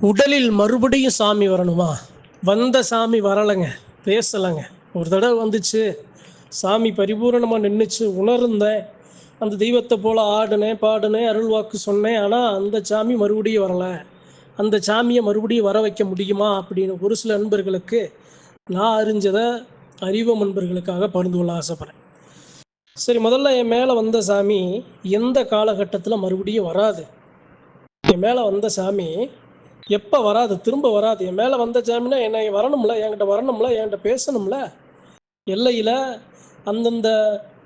உடலில் மறுபடியும் சாமி வரணுமா? வந்த சாமி வரலைங்க. பேசலைங்க. ஒரு தடவை வந்துச்சு. சாமி பரிபூரணமாக நின்றுச்சு உணர்ந்தேன். அந்த தெய்வத்தை போல் ஆடினேன் பாடினேன் அருள்வாக்கு சொன்னேன். ஆனால் அந்த சாமி மறுபடியும் வரலை. அந்த சாமியை மறுபடியும் வர வைக்க முடியுமா? அப்படின்னு ஒரு சில நண்பர்களுக்கு நான் அறிஞ்சதை அறிவ நண்பர்களுக்காக பகிர்ந்து கொள்ள ஆசைப்பட்றேன். சரி முதல்ல என் மேலே வந்த சாமி எந்த காலகட்டத்தில் மறுபடியும் வராது? என் மேலே வந்த சாமி எப்போ வராது திரும்ப வராது. என் மேலே வந்த ஜாமீனா என்னை வரணும்ல என்கிட்ட வரணும்ல என்கிட்ட பேசணும்ல? எல்லையில் அந்தந்த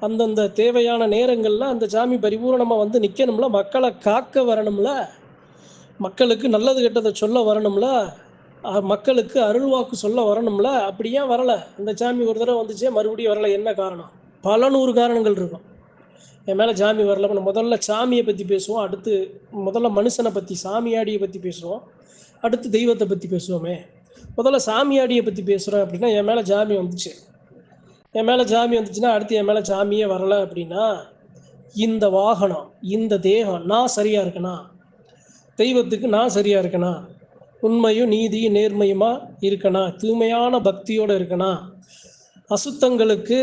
அந்தந்த தேவையான நேரங்களில் அந்த சாமி பரிபூரணமாக வந்து நிற்கணும்ல மக்களை காக்க வரணும்ல? மக்களுக்கு நல்லது கெட்டதை சொல்ல வரணும்ல? மக்களுக்கு அருள்வாக்கு சொல்ல வரணும்ல? அப்படி ஏன் வரலை? அந்த சாமி ஒரு தடவை வந்துச்சே மறுபடியும் வரலை. என்ன காரணம்? பல நூறு காரணங்கள் இருக்கும். என் மேலே சாமி வரல. நம்ம முதல்ல சாமியை பற்றி பேசுவோம். அடுத்து முதல்ல மனுஷனை பற்றி சாமியாடியை பற்றி பேசுவோம். அடுத்து தெய்வத்தை பற்றி பேசுவோமே. முதல்ல சாமியாடியை பற்றி பேசுகிறோம் அப்படின்னா என் மேலே சாமி வந்துச்சு. என் மேலே சாமி வந்துச்சுன்னா அடுத்து என் மேலே சாமியே வரலை அப்படின்னா இந்த வாகனம் இந்த தேகம் நான் சரியாக இருக்கேனா? தெய்வத்துக்கு நான் சரியாக இருக்கனா? உண்மையும் நீதியும் நேர்மையுமா இருக்கணா தூய்மையான பக்தியோடு இருக்கனா? அசுத்தங்களுக்கு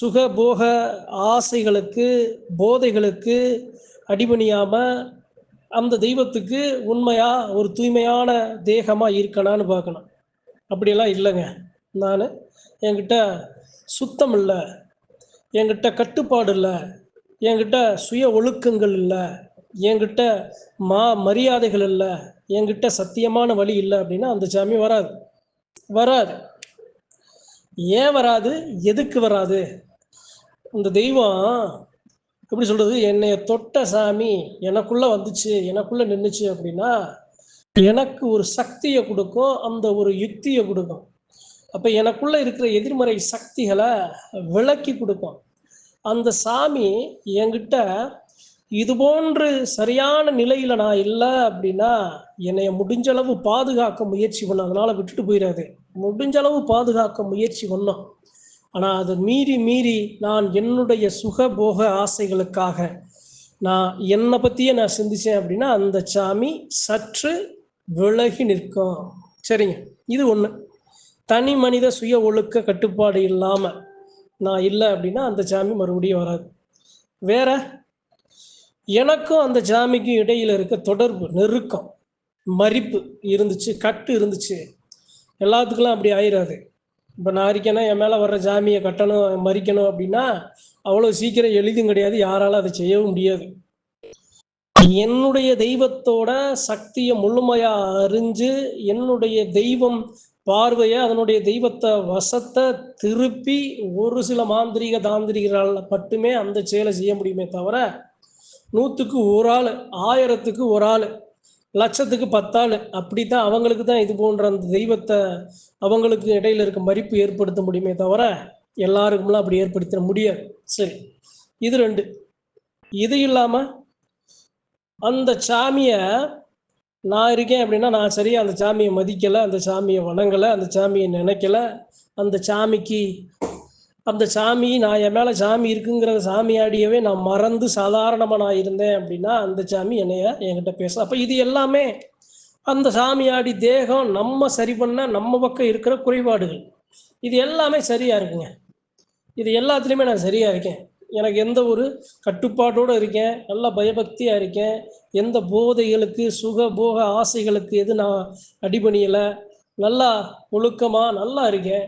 சுகபோக ஆசைகளுக்கு போதைகளுக்கு அடிபணியாமல் அந்த தெய்வத்துக்கு உண்மையாக ஒரு தூய்மையான தேகமாக இருக்கணான்னு பார்க்கணும். அப்படியெல்லாம் இல்லைங்க. நான் என்கிட்ட சுத்தம் இல்லை. என்கிட்ட கட்டுப்பாடு இல்லை. என்கிட்ட சுய ஒழுக்கங்கள் இல்லை. என்கிட்ட மா மரியாதைகள் இல்லை. என்கிட்ட சத்தியமான வழி இல்லை அப்படின்னா அந்த சாமி வராது. வராது. ஏன் வராது? எதுக்கு வராது? இந்த தெய்வம் எப்படி சொல்றது? என்னைய தொட்ட சாமி எனக்குள்ள வந்துச்சு எனக்குள்ள நின்றுச்சு அப்படின்னா எனக்கு ஒரு சக்தியை கொடுக்கும் அந்த ஒரு யுக்தியை கொடுக்கும். அப்ப எனக்குள்ள இருக்கிற எதிர்மறை சக்திகளை விளக்கி கொடுக்கும். அந்த சாமி என்கிட்ட இது போன்று சரியான நிலையில நான் இல்லை அப்படின்னா என்னைய முடிஞ்ச அளவு பாதுகாக்க முயற்சி பண்ணும் அதனால விட்டுட்டு போயிடாது முடிஞ்ச அளவு பாதுகாக்க முயற்சி பண்ணோம். ஆனால் அதை மீறி மீறி நான் என்னுடைய சுகபோக ஆசைகளுக்காக நான் என்னை பற்றியே நான் சிந்திச்சேன் அப்படின்னா அந்த சாமி சற்று விலகி நிற்கும். சரிங்க. இது ஒன்று தனி மனித சுய ஒழுக்க கட்டுப்பாடு இல்லாமல் நான் இல்லை அப்படின்னா அந்த சாமி மறுபடியும் வராது. வேற? எனக்கும் அந்த சாமிக்கும் இடையில் இருக்க தொடர்பு நெருக்கம் மறிப்பு இருந்துச்சு கட்டு இருந்துச்சு. எல்லாத்துக்கெல்லாம் அப்படி ஆயிடாது இப்போ நான் இருக்கேன்னா என் மேலே வர்ற ஜாமியை கட்டணும் மறிக்கணும் அப்படின்னா அவ்வளோ சீக்கிரம் எளிதும் கிடையாது. யாரால அதை செய்யவும் முடியாது. என்னுடைய தெய்வத்தோட சக்தியை முழுமையா அறிஞ்சு என்னுடைய தெய்வம் பார்வையை அதனுடைய தெய்வத்தை வசத்தை திருப்பி ஒரு சில மாந்திரீக தாந்திரிகரால் மட்டுமே அந்த செயலை செய்ய முடியுமே தவிர நூற்றுக்கு ஒரு ஆள் ஆயிரத்துக்கு ஒரு ஆள் லட்சத்துக்கு பத்தாள். அப்படித்தான் அவங்களுக்கு தான் இது போன்ற அந்த தெய்வத்தை அவங்களுக்கு இடையில இருக்க மதிப்பு ஏற்படுத்த முடியுமே தவிர எல்லாருக்கும்லாம் அப்படி ஏற்படுத்த முடியாது. சரி இது ரெண்டு. இது இல்லாம அந்த சாமியை நான் இருக்கேன் அப்படின்னா நான் சரியா அந்த சாமியை மதிக்கலை அந்த சாமியை வணங்கலை அந்த சாமியை நினைக்கல அந்த சாமிக்கு அந்த சாமி நான் என் மேலே சாமி இருக்குங்கிற சாமியாடியவே நான் மறந்து சாதாரணமாக நான் இருந்தேன் அப்படின்னா அந்த சாமி என்னைய என்கிட்ட பேச அப்போ இது எல்லாமே அந்த சாமியாடி தேகம் நம்ம சரி பண்ண நம்ம பக்கம் இருக்கிற குறைபாடுகள். இது எல்லாமே சரியாக இருக்குங்க. இது எல்லாத்துலேயுமே நான் சரியாக இருக்கேன். எனக்கு எந்த ஒரு கட்டுப்பாட்டோடு இருக்கேன். நல்லா பயபக்தியாக இருக்கேன். எந்த போதைகளுக்கு சுக போக ஆசைகளுக்கு எது நான் அடிபணியலை. நல்லா ஒழுக்கமாக நல்லா இருக்கேன்.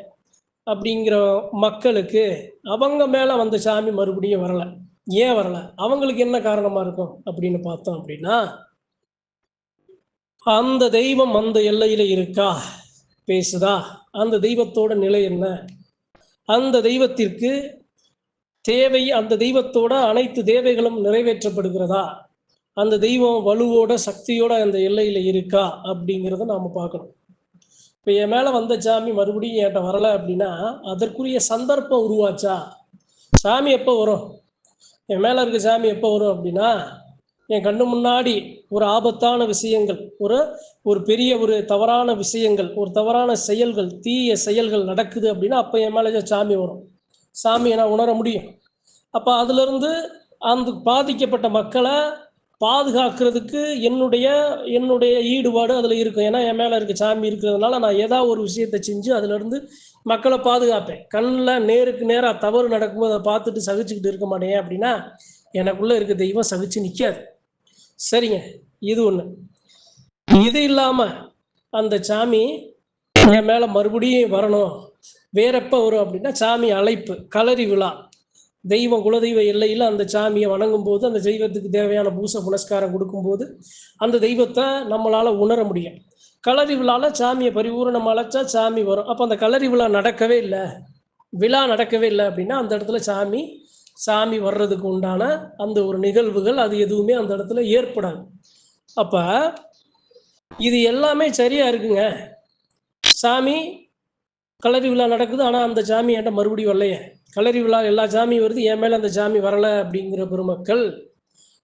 அப்படிங்கிற மக்களுக்கு அவங்க மேலே வந்த சாமி மறுபடியும் வரலை. ஏன் வரலை? அவங்களுக்கு என்ன காரணமாக இருக்கும் அப்படின்னு பார்த்தோம் அப்படின்னா அந்த தெய்வம் அந்த எல்லையில் இருக்கா? பேசுதா? அந்த தெய்வத்தோட நிலை என்ன? அந்த தெய்வத்திற்கு தேவை அந்த தெய்வத்தோட அனைத்து தேவைகளும் நிறைவேற்றப்படுகிறதா? அந்த தெய்வம் வலுவோட சக்தியோட அந்த எல்லையில் இருக்கா? அப்படிங்கிறத நாம் பார்க்கணும். இப்போ என் மேலே வந்த சாமி மறுபடியும் என்கிட்ட வரல அப்படின்னா அதற்குரிய சந்தர்ப்பம் உருவாச்சா? சாமி எப்போ வரும்? என் மேலே இருக்க சாமி எப்போ வரும் அப்படின்னா என் கண்ணு முன்னாடி ஒரு ஆபத்தான விஷயங்கள் ஒரு ஒரு பெரிய ஒரு தவறான விஷயங்கள் ஒரு தவறான செயல்கள் தீய செயல்கள் நடக்குது அப்படின்னா அப்போ என் மேலே சாமி வரும். சாமியை நான் உணர முடியும். அப்போ அதுலேருந்து அந்த பாதிக்கப்பட்ட மக்களை பாதுகாக்கிறதுக்கு என்னுடைய என்னுடைய ஈடுபாடு அதில் இருக்கும். ஏன்னா என் மேலே இருக்க சாமி இருக்கிறதுனால நான் ஏதாவது ஒரு விஷயத்தை செஞ்சு அதுலேருந்து மக்களை பாதுகாப்பேன். கண்ணில் நேருக்கு நேராக தவறு நடக்கும்போது அதை பார்த்துட்டு சகிச்சுக்கிட்டு இருக்க மாட்டேன். அப்படின்னா எனக்குள்ளே இருக்க தெய்வம் சகிச்சு நிற்காது சரிங்க இது ஒன்று இது இல்லாமல் அந்த சாமி என் மேலே மறுபடியும் வரணும். வேற எப்போ வரும் அப்படின்னா சாமி அழைப்பு களரி விழா. தெய்வம் குலதெய்வ எல்லையில் அந்த சாமியை வணங்கும் போது அந்த தெய்வத்துக்கு தேவையான பூசை புனஸ்காரம் கொடுக்கும்போது அந்த தெய்வத்தை நம்மளால் உணர முடியும். களரி விழாவில் சாமியை பரிபூரணம் அழைச்சா சாமி வரும். அப்போ அந்த களரி விழா நடக்கவே இல்லை. விழா நடக்கவே இல்லை அப்படின்னா அந்த இடத்துல சாமி சாமி வர்றதுக்கு உண்டான அந்த ஒரு நிகழ்வுகள் அது எதுவுமே அந்த இடத்துல ஏற்படாது. அப்போ இது எல்லாமே சரியா இருக்குங்க. சாமி களரி விழா நடக்குது ஆனால் அந்த சாமி என்கிட்ட மறுபடியும் வரலையே. களரி விழா எல்லா சாமியும் வருது என் மேலே அந்த சாமி வரலை அப்படிங்கிற பெருமக்கள்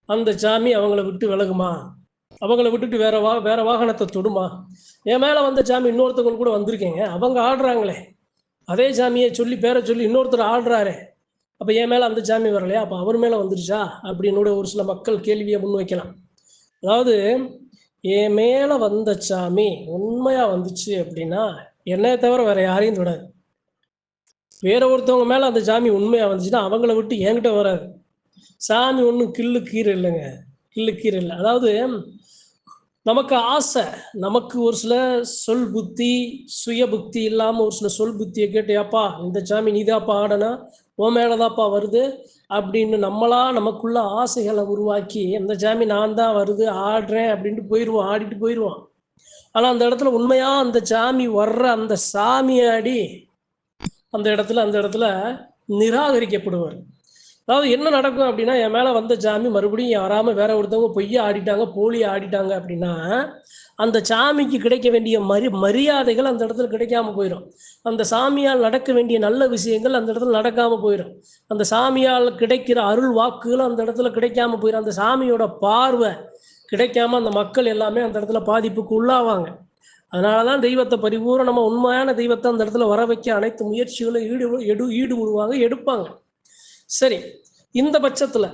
அந்த சாமி அவங்கள விட்டு விலகுமா? அவங்கள விட்டுட்டு வேற வா வேற வாகனத்தை தொடுமா? என் மேலே வந்த சாமி இன்னொருத்தவங்க கூட வந்திருக்கேங்க. அவங்க ஆடுறாங்களே அதே சாமியை சொல்லி பேரை சொல்லி இன்னொருத்தர் ஆடுறாரே அப்போ என் மேலே அந்த சாமி வரலையா? அப்போ அவர் மேலே வந்துருச்சா? அப்படின்னு கூட ஒரு சில மக்கள் கேள்வியை முன் வைக்கலாம் அதாவது என் மேலே வந்த சாமி உண்மையாக வந்துச்சு அப்படின்னா என்னைய தவிர வேற யாரையும் தொடாது. வேற ஒருத்தவங்க மேலே அந்த சாமி உண்மையாக வந்துச்சுன்னா அவங்கள விட்டு என்கிட்ட வராது. சாமி ஒன்றும் கில்லு கீரை இல்லைங்க. கில்லு கீரை இல்லை. அதாவது நமக்கு ஆசை நமக்கு ஒரு சில சொல் புத்தி சுய புத்தி இல்லாமல் ஒரு சில சொல் புத்தியை கேட்டியாப்பா இந்த சாமி நீதாப்பா ஆடனா உன் மேலதாப்பா வருது அப்படின்னு நம்மளா நமக்குள்ள ஆசைகளை உருவாக்கி இந்த சாமி நான் தான் வருது ஆடுறேன் அப்படின்ட்டு போயிடுவோம் ஆடிட்டு போயிடுவோம் ஆனால் அந்த இடத்துல உண்மையாக அந்த சாமி வர்ற அந்த சாமியாடி அந்த இடத்துல அந்த இடத்துல நிராகரிக்கப்படுவார். அதாவது என்ன நடக்கும் அப்படின்னா என் மேலே வந்த சாமி மறுபடியும் வராமல் வேற ஒருத்தவங்க பொய்யா ஆடிட்டாங்க போலியை ஆடிட்டாங்க அப்படின்னா அந்த சாமிக்கு கிடைக்க வேண்டிய மரி மரியாதைகள் அந்த இடத்துல கிடைக்காம போயிடும் அந்த சாமியால் நடக்க வேண்டிய நல்ல விஷயங்கள் அந்த இடத்துல நடக்காமல் போயிடும் அந்த சாமியால் கிடைக்கிற அருள் வாக்குகள் அந்த இடத்துல கிடைக்காம போயிடும் அந்த சாமியோட பார்வை கிடைக்காம அந்த மக்கள் எல்லாமே அந்த இடத்துல பாதிப்புக்கு உள்ளாவாங்க. அதனால தான் தெய்வத்தை பரிபூரணமாக உண்மையான தெய்வத்தை அந்த இடத்துல வர வைக்க அனைத்து முயற்சிகளும் ஈடு எடு ஈடுபடுவாங்க எடுப்பாங்க. சரி இந்த பட்சத்தில்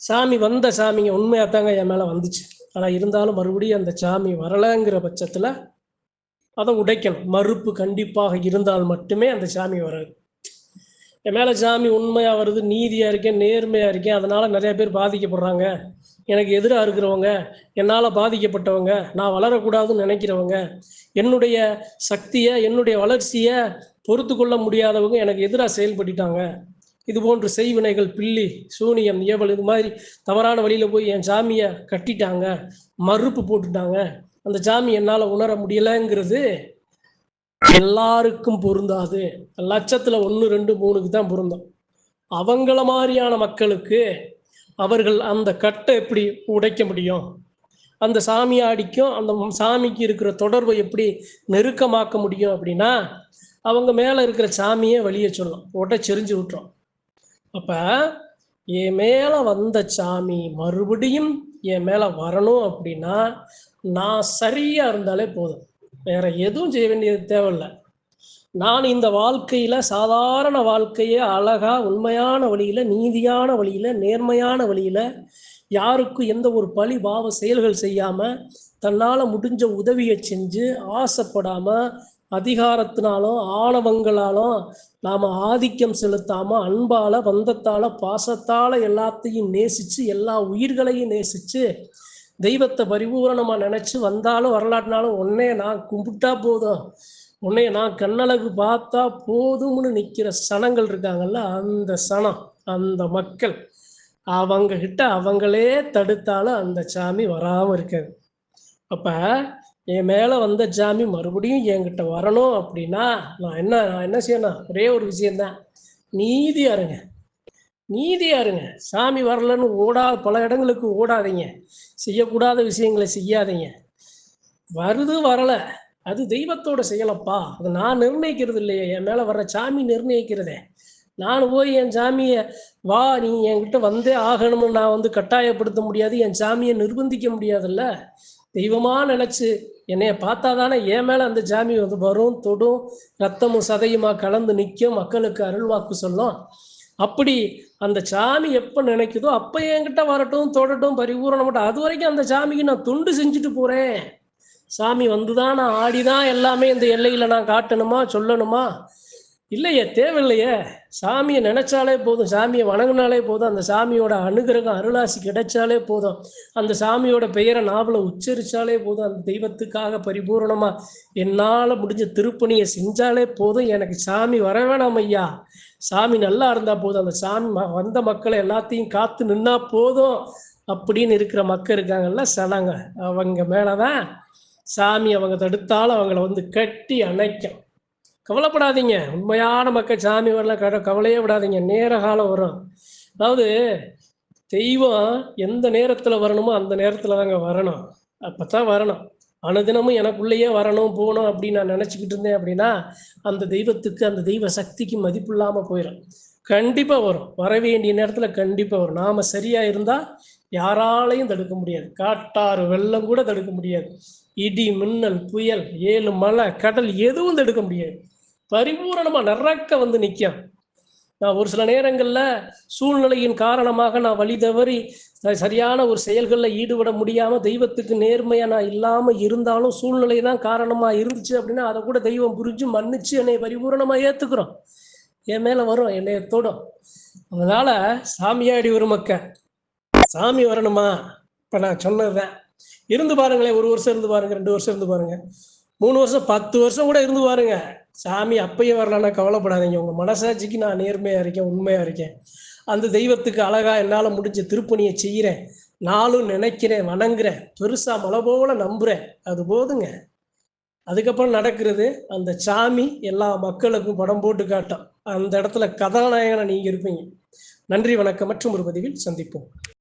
சாமி வந்த சாமிங்க உண்மையாக தாங்க என் மேலே வந்துச்சு. ஆனால் இருந்தாலும் மறுபடியும் அந்த சாமி வரலைங்கிற பட்சத்தில் அதை உடைக்கணும். மறுப்பு கண்டிப்பாக இருந்தால் மட்டுமே அந்த சாமி வராது. என் மேலே சாமி உண்மையாக வருது நீதியாக இருக்கேன் நேர்மையாக இருக்கேன் அதனால் நிறைய பேர் பாதிக்கப்படுறாங்க. எனக்கு எதிராக இருக்கிறவங்க என்னால் பாதிக்கப்பட்டவங்க நான் வளரக்கூடாதுன்னு நினைக்கிறவங்க என்னுடைய சக்தியை என்னுடைய வளர்ச்சியை பொறுத்து கொள்ள முடியாதவங்க எனக்கு எதிராக செயல்பட்டுட்டாங்க. இது போன்று செய்வினைகள் பில்லி சூனியம் ஏவல் இது மாதிரி தவறான வழியில் போய் என் சாமியை கட்டிட்டாங்க. மறுப்பு போட்டுட்டாங்க. அந்த சாமி என்னால் உணர முடியலைங்கிறது எல்லாருக்கும் பொருந்தாது. லட்சத்தில் ஒன்று ரெண்டு மூணுக்கு தான் பொருந்தும். அவங்கள மாதிரியான மக்களுக்கு அவர்கள் அந்த கட்டை எப்படி உடைக்க முடியும்? அந்த சாமியாடிக்கும் அந்த சாமிக்கு இருக்கிற தொடர்பை எப்படி நெருக்கமாக்க முடியும் அப்படின்னா அவங்க மேலே இருக்கிற சாமியே வழியை சொல்லலாம் சொல்லும் உடைச்செறிஞ்சு விட்டுரும் அப்போ என் மேலே வந்த சாமி மறுபடியும் என் மேலே வரணும் அப்படின்னா நான் சரியாக இருந்தாலே போதும். வேற எதுவும் செய்ய வேண்டியது தேவையில்லை. நான் இந்த வாழ்க்கையில சாதாரண வாழ்க்கையை அழகா உண்மையான வழியில நீதியான வழியில நேர்மையான வழியில யாருக்கும் எந்த ஒரு பழி பாவ செயல்கள் செய்யாம தன்னால முடிஞ்ச உதவியை செஞ்சு ஆசைப்படாம அதிகாரத்தினாலும் ஆணவங்களாலும் நாம் ஆதிக்கம் செலுத்தாமல் அன்பால் பந்தத்தால் பாசத்தால் எல்லாத்தையும் நேசித்து எல்லா உயிர்களையும் நேசித்து தெய்வத்தை பரிபூரணமாக நினச்சி வந்தாலும் வரலாற்றினாலும் உன்னைய நான் கும்பிட்டா போதும். உன்னைய நான் கண்ணழகு பார்த்தா போதும்னு நிற்கிற சனங்கள் இருக்காங்கல்ல அந்த சனம் அந்த மக்கள் அவங்க கிட்ட அவங்களே தடுத்தாலும் அந்த சாமி வராமல் இருக்காது அப்போ என் மேலே வந்த சாமி மறுபடியும் என்கிட்ட வரணும் அப்படின்னா நான் என்ன நான் என்ன செய்யணும்? ஒரே ஒரு விஷயந்தான் நீதி இருங்க. நீதி இருங்க. சாமி வரலன்னு ஓடா பல இடங்களுக்கு ஓடாதீங்க. செய்யக்கூடாத விஷயங்களை செய்யாதீங்க. வருது வரலை. அது தெய்வத்தோட செயலப்பா. அது நான் நிர்ணயிக்கிறது இல்லையே என் மேலே வர்ற சாமி நிர்ணயிக்கிறதே. நான் போய் என் சாமியை வா நீ என்கிட்ட வந்தே ஆகணும்னு நான் வந்து கட்டாயப்படுத்த முடியாது என் சாமியை நிர்பந்திக்க முடியாதுல்ல. தெய்வமாக நினைச்சு என்னைய பார்த்தா தானே என் மேலே அந்த சாமி வந்து வரும் தொடும் ரத்தமும் சதையுமா கலந்து நிற்கும் மக்களுக்கு அருள்வாக்கு சொல்லும். அப்படி அந்த சாமி எப்போ நினைக்குதோ அப்போ என்கிட்ட வரட்டும் தொடட்டும் பரிபூரணம் மட்டும் அது வரைக்கும் அந்த சாமிக்கு நான் தொண்டு செஞ்சுட்டு போகிறேன் சாமி வந்துதான்? நான் ஆடி தான் எல்லாமே இந்த எல்லையில் நான் காட்டணுமா? சொல்லணுமா? இல்லையே தேவையில்லையே. சாமியை நினைச்சாலே போதும். சாமியை வணங்கினாலே போதும். அந்த சாமியோட அனுகிரகம் அருளாசி கிடைச்சாலே போதும். அந்த சாமியோட பெயரை நாவலை உச்சரித்தாலே போதும். அந்த தெய்வத்துக்காக பரிபூர்ணமாக என்னால் முடிஞ்ச திருப்பணியை செஞ்சாலே போதும். எனக்கு சாமி வர வேணாம் ஐயா. சாமி நல்லா இருந்தால் போதும். அந்த சாமி ம- வந்த மக்களை எல்லாத்தையும் காத்து நின்னா போதும். அப்படின்னு இருக்கிற மக்கள் இருக்காங்கல்ல சனங்க அவங்க மேலே தான் சாமி அவங்க தடுத்தாலும் அவங்கள வந்து கட்டி அணைக்கும். கவலைப்படாதீங்க. உண்மையான மக்கள் சாமி வரல கட கவலையே விடாதீங்க. நேர காலம் வரும். அதாவது தெய்வம் எந்த நேரத்தில் வரணுமோ அந்த நேரத்தில் தாங்க வரணும். அப்போ தான் வரணும். அனுதினமும் எனக்குள்ளேயே வரணும் போகணும் அப்படின்னு நான் நினச்சிக்கிட்டு இருந்தேன் அப்படின்னா அந்த தெய்வத்துக்கு அந்த தெய்வ சக்திக்கு மதிப்பு இல்லாமல் போயிடும் கண்டிப்பாக வரும். வர வேண்டிய நேரத்தில் கண்டிப்பாக வரும். நாம் சரியாக இருந்தால் யாராலையும் தடுக்க முடியாது. காட்டாறு வெள்ளம் கூட தடுக்க முடியாது. இடி மின்னல் புயல் ஏழு மலை கடல் எதுவும் தடுக்க முடியாது. பரிபூரணமாக நிறக்க வந்து நிற்கும் நான் ஒரு சில நேரங்களில் சூழ்நிலையின் காரணமாக நான் வழி தவறி சரியான ஒரு செயல்களில் ஈடுபட முடியாமல் தெய்வத்துக்கு நேர்மையாக நான் இல்லாமல் இருந்தாலும் சூழ்நிலை தான் காரணமாக இருந்துச்சு அப்படின்னா அதை கூட தெய்வம் புரிஞ்சு மன்னிச்சு என்னை பரிபூரணமாக ஏற்றுக்கிறோம் என் மேலே வரும் என்னைய தொடும். அதனால் சாமியாடி ஒரு மக்க சாமி வரணுமா? இப்போ நான் சொன்னதுதான். இருந்து பாருங்களேன் ஒரு வருஷம் இருந்து பாருங்க ரெண்டு வருஷம் இருந்து பாருங்க. மூணு வருஷம் பத்து வருஷம் கூட இருந்து பாருங்க. சாமி அப்பயே வரலன்னா கவலைப்படாதீங்க. உங்க மனசாட்சிக்கு நான் நேர்மையா இருக்கேன் உண்மையா இருக்கேன். அந்த தெய்வத்துக்கு அழகா என்னால் முடிஞ்ச திருப்பணியை செய்கிறேன் நாளும் நினைக்கிறேன் வணங்குறேன். பெருசா மலை போல நம்புறேன். அது போதுங்க. அதுக்கப்புறம் நடக்கிறது அந்த சாமி எல்லா மக்களுக்கும் படம் போட்டு காட்டும். அந்த இடத்துல கதாநாயகனை நீங்க இருப்பீங்க. நன்றி வணக்கம். மற்றும் ஒரு பதிவில் சந்திப்போம்.